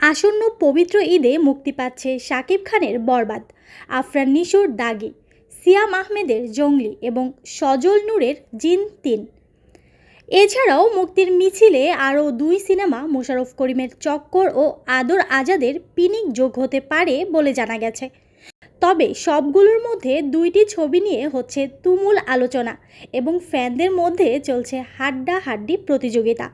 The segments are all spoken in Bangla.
আসন্ন পবিত্র ঈদে মুক্তি পাচ্ছে শাকিব খানের বরবাদ, আফরান নিশোর দাগি, সিয়াম আহমেদের জঙ্গলি এবং সজল নূরের জিন তিন। এছাড়াও মুক্তির মিছিলে আরও দুই সিনেমা মোশাররফ করিমের চক্কর ও আদর আজাদের পিনিক যোগ হতে পারে বলে জানা গেছে। তবে সবগুলোর মধ্যে দুইটি ছবি নিয়ে হচ্ছে তুমুল আলোচনা এবং ফ্যানদের মধ্যে চলছে হাড্ডা হাড্ডি প্রতিযোগিতা।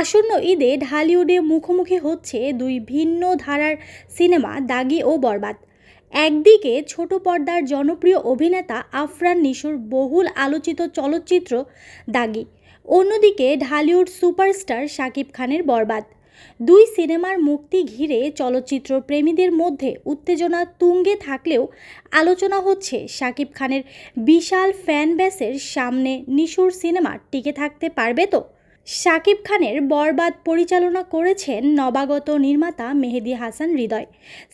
আসন্ন ঈদে ঢালিউডে মুখোমুখি হচ্ছে দুই ভিন্ন ধারার সিনেমা দাগি ও বরবাদ। একদিকে ছোট পর্দার জনপ্রিয় অভিনেতা আফরান নিশোর বহুল আলোচিত চলচ্চিত্র দাগি, অন্যদিকে ঢালিউড সুপারস্টার শাকিব খানের বরবাদ। দুই সিনেমার মুক্তি ঘিরে চলচ্চিত্র প্রেমীদের মধ্যে উত্তেজনা তুঙ্গে থাকলেও আলোচনা হচ্ছে শাকিব খানের বিশাল ফ্যান বেসের সামনে নিশুর সিনেমা টিকে থাকতে পারবে তো? শাকিব খানের বরবাদ পরিচালনা করেছেন নবাগত নির্মাতা মেহেদি হাসান হৃদয়।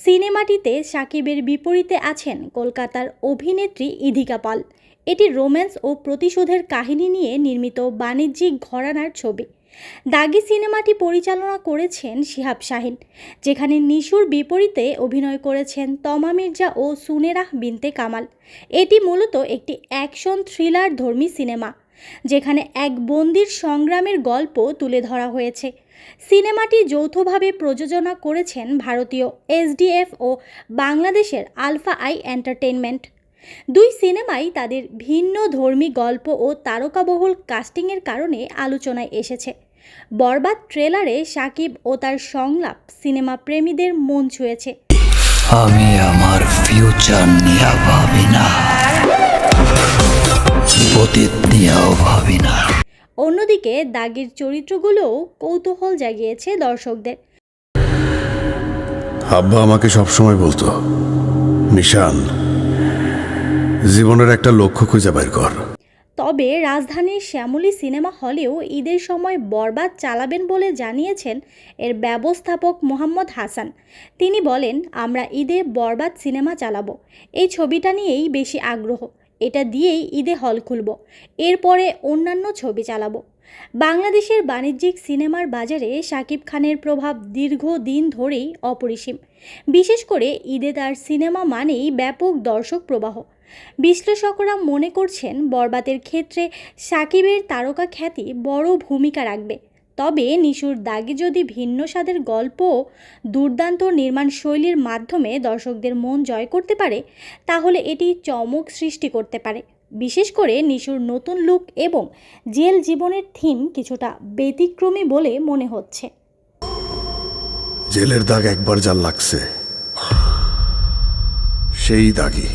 সিনেমাটিতে শাকিবের বিপরীতে আছেন কলকাতার অভিনেত্রী ইধিকা পাল। এটি রোম্যান্স ও প্রতিশোধের কাহিনী নিয়ে নির্মিত বাণিজ্যিক ঘরানার ছবি। দাগি সিনেমাটি পরিচালনা করেছেন শিহাব শাহিন, যেখানে নিশুর বিপরীতে অভিনয় করেছেন তমা মির্জা ও সুনেরাহ বিনতে কামাল। এটি মূলত একটি অ্যাকশন থ্রিলার ধর্মী সিনেমা। যেখানে এক বন্দির সংগ্রামের গল্প তুলে ধরা হয়েছে। সিনেমাটি যৌথভাবে প্রযোজনা করেছেন ভারতীয় এসডিএফ ও বাংলাদেশের আলফা আই এন্টারটেইনমেন্ট। দুই সিনেমাই তাদের ভিন্ন ধর্মী গল্প ও তারকাবহুল কাস্টিংয়ের কারণে আলোচনায় এসেছে। বরবাদ ট্রেলারে সাকিব ও তার সংলাপ সিনেমা প্রেমীদের মন ছুঁয়েছে। আমি আমার ফিউচার নিয়ে ভাবি না। অতীত ভাবি না অন্যদিকে দাগির চরিত্রগুলোও কৌতূহল জাগিয়েছে দর্শকদের। আব্বা আমাকে সবসময় বলতো নিশান জীবনের একটা লক্ষ্য খুঁজে বের কর। তবে রাজধানীর শ্যামলী সিনেমা হলেও ঈদের সময় বরবাদ চালাবেন বলে জানিয়েছেন এর ব্যবস্থাপক মোহাম্মদ হাসান। তিনি বলেন আমরা ঈদে বরবাদ সিনেমা চালাবো। এই ছবিটা নিয়েই বেশি আগ্রহ। এটা দিয়েই ঈদে হল খুলব। এরপরে অন্যান্য ছবি চালাবো। বাংলাদেশের বাণিজ্যিক সিনেমার বাজারে শাকিব খানের প্রভাব দীর্ঘদিন ধরেই অপরিসীম। বিশেষ করে ঈদে তার সিনেমা মানেই ব্যাপক দর্শক প্রবাহ। বিশ্লেষকরা মনে করছেন বরবাতের ক্ষেত্রে সাকিবের তারকা খ্যাতি বড় ভূমিকা রাখবে। তবে নিশুর দাগে যদি ভিন্ন স্বাদের গল্প দুর্দান্ত নির্মাণ শৈলীর মাধ্যমে দর্শকদের মন জয় করতে পারে, তাহলে এটি চমক সৃষ্টি করতে পারে। বিশেষ করে নিশুর নতুন লুক এবং জেল জীবনের থিম কিছুটা ব্যতিক্রমী বলে মনে হচ্ছে। জেলের দাগ একবার যার লাগছে, সেই দাগই